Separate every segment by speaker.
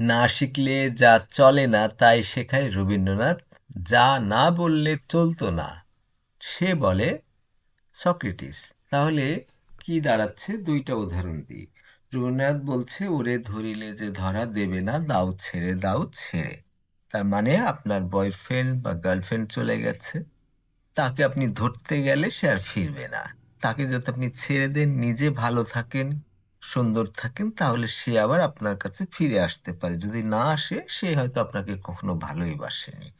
Speaker 1: না শিখলে যা চলে না, তাই শেখায় রবীন্দ্রনাথ, যা না বললে চলতো না। সে বলে, সক্রেটিস, তাহলে কি দাঁড়াচ্ছে? দুইটা উদাহরণ দিই। রবীন্দ্রনাথ বলছে, ওরে ধরিলে যে ধরা দেবে না, দাও ছেড়ে দাও ছেড়ে। তার মানে আপনার বয়ফ্রেন্ড বা গার্লফ্রেন্ড চলে গেছে। তাকে আপনি ধরতে গেলে সে আর ফিরবে না। তাকে যদি আপনি ছেড়ে দেন, নিজে ভালো থাকেন সুন্দর থাকেন, তাহলে সে আবার আপনার কাছে ফিরে আসতে পারে। যদি না আসে, সে হয়তো আপনাকে কখনো ভালোই বাসেনি।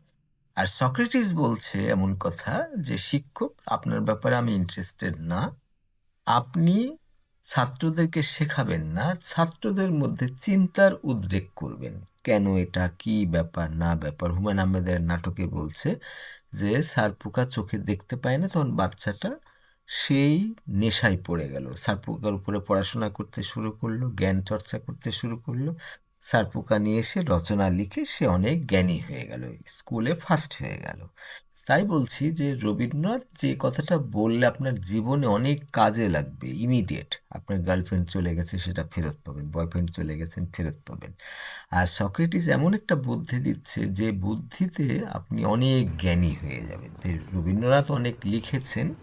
Speaker 1: আর সক্রেটিস বলছে এমন কথা যে, শিক্ষক, আপনার ব্যাপারে আমি ইন্টারেস্টেড না। আপনি ছাত্রদেরকে শেখাবেন না। ছাত্রদের মধ্যে চিন্তার উদ্রেক করবেন। কেন এটা? কি ব্যাপার? না ব্যাপার? হুমায়ুন আহমেদের নাটকে বলছে যে, স্যার পোকা চোখে দেখতে পায় না তখন বাচ্চাটা সেই নেশায় পড়ে গেল। স্যার পোকার উপরে পড়াশোনা করতে শুরু করল, জ্ঞান চর্চা করতে শুরু করল। স্যার পোকা নিয়ে এসে রচনা লিখে সে অনেক জ্ঞানী হয়ে গেল স্কুলে ফার্স্ট হয়ে গেল। তাই বলছি যে, রবীন্দ্রনাথ, যে কথাটা বললে আপনার জীবনে অনেক কাজে লাগবে ইমিডিয়েট আপনার গার্লফ্রেন্ড চলে গেছে সেটা ফেরত পাবেন বয়ফ্রেন্ড চলে গেছেন ফেরত পাবেন। আর সক্রেটিস এমন একটা বুদ্ধি দিচ্ছে যে, বুদ্ধিতে আপনি অনেক জ্ঞানী হয়ে যাবেন। রবীন্দ্রনাথ অনেক লিখেছেন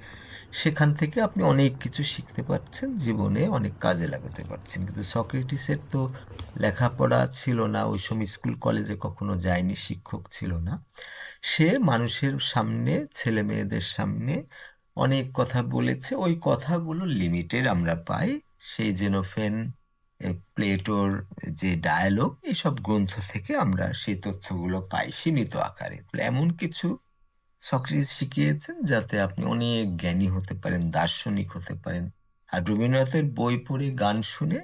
Speaker 1: সেখান থেকে আপনি অনেক কিছু শিখতে পারছেন, জীবনে অনেক কাজে লাগাতে পারছেন। কিন্তু সক্রেটিসের তো লেখাপড়া ছিল না, ওই সময় স্কুল, কলেজে কখনো যায়নি, শিক্ষক ছিল না। সে মানুষের সামনে, ছেলে মেয়েদের সামনে অনেক কথা বলেছে। ওই কথাগুলো লিমিটেড আমরা পাই। সেই জেনোফেন প্লেটোর যে ডায়ালগ এসব গ্রন্থ থেকে আমরা সেই তথ্যগুলো পাই সীমিত আকারে। এমন কিছু সক্রেটিস শিখিয়েছেন যাতে আপনি অনেক জ্ঞানী হতে পারেন, দার্শনিক হতে পারেন। আর রবীন্দ্রনাথের বই পড়ে, গান শুনে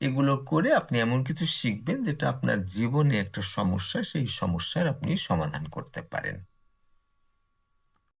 Speaker 1: এগুলো করে আপনি এমন কিছু শিখবেন যেটা আপনার জীবনে একটা সমস্যা, সেই সমস্যার আপনি সমাধান করতে পারেন।